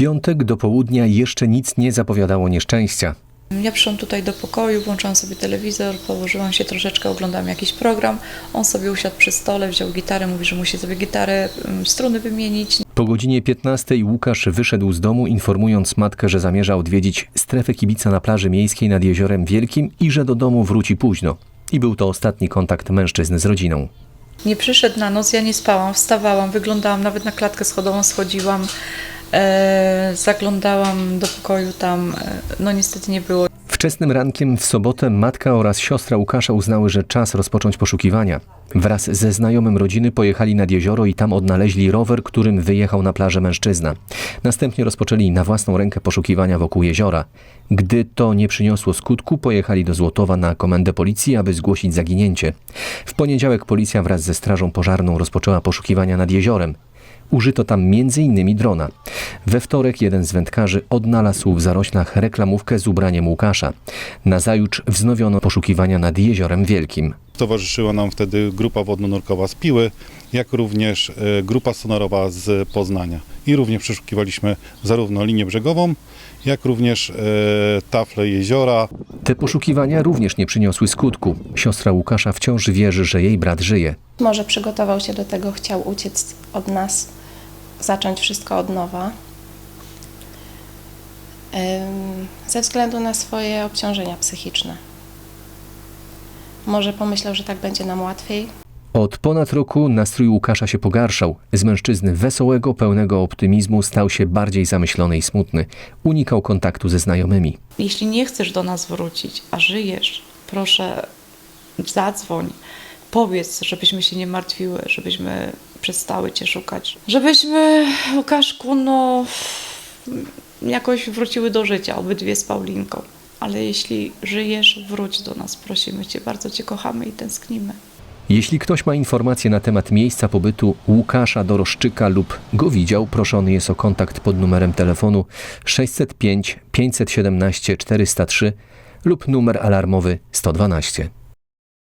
piątek do południa jeszcze nic nie zapowiadało nieszczęścia. Ja przyszłam tutaj do pokoju, włączyłam sobie telewizor, położyłam się troszeczkę, oglądałam jakiś program. On sobie usiadł przy stole, wziął gitarę, mówi, że musi sobie gitarę, struny wymienić. Po godzinie 15 Łukasz wyszedł z domu, informując matkę, że zamierza odwiedzić strefę kibica na plaży miejskiej nad Jeziorem Wielkim i że do domu wróci późno. I był to ostatni kontakt mężczyzny z rodziną. Nie przyszedł na noc, ja nie spałam, wstawałam, wyglądałam, nawet na klatkę schodową schodziłam, zaglądałam do pokoju tam, e, no niestety nie było. Wczesnym rankiem w sobotę matka oraz siostra Łukasza uznały, że czas rozpocząć poszukiwania. Wraz ze znajomym rodziny pojechali nad jezioro i tam odnaleźli rower, którym wyjechał na plażę mężczyzna. Następnie rozpoczęli na własną rękę poszukiwania wokół jeziora. Gdy to nie przyniosło skutku, pojechali do Złotowa na komendę policji, aby zgłosić zaginięcie. W poniedziałek policja wraz ze strażą pożarną rozpoczęła poszukiwania nad jeziorem. Użyto tam m.in. drona. We wtorek jeden z wędkarzy odnalazł w zaroślach reklamówkę z ubraniem Łukasza. Nazajutrz wznowiono poszukiwania nad Jeziorem Wielkim. Towarzyszyła nam wtedy grupa wodno-nurkowa z Piły, jak również e, grupa sonorowa z Poznania. I również przeszukiwaliśmy zarówno linię brzegową, jak również e, tafle jeziora. Te poszukiwania również nie przyniosły skutku. Siostra Łukasza wciąż wierzy, że jej brat żyje. Może przygotował się do tego, chciał uciec od nas, zacząć wszystko od nowa. Ze względu na swoje obciążenia psychiczne. Może pomyślał, że tak będzie nam łatwiej. Od ponad roku nastrój Łukasza się pogarszał. Z mężczyzny wesołego, pełnego optymizmu stał się bardziej zamyślony i smutny. Unikał kontaktu ze znajomymi. Jeśli nie chcesz do nas wrócić, a żyjesz, proszę zadzwoń, powiedz, żebyśmy się nie martwiły, żebyśmy przestały Cię szukać. Żebyśmy, Łukaszku, no jakoś wróciły do życia, obydwie z Paulinką. Ale jeśli żyjesz, wróć do nas, prosimy Cię, bardzo Cię kochamy i tęsknimy. Jeśli ktoś ma informacje na temat miejsca pobytu Łukasza Doroszczyka lub go widział, proszony jest o kontakt pod numerem telefonu 605 517 403 lub numer alarmowy 112.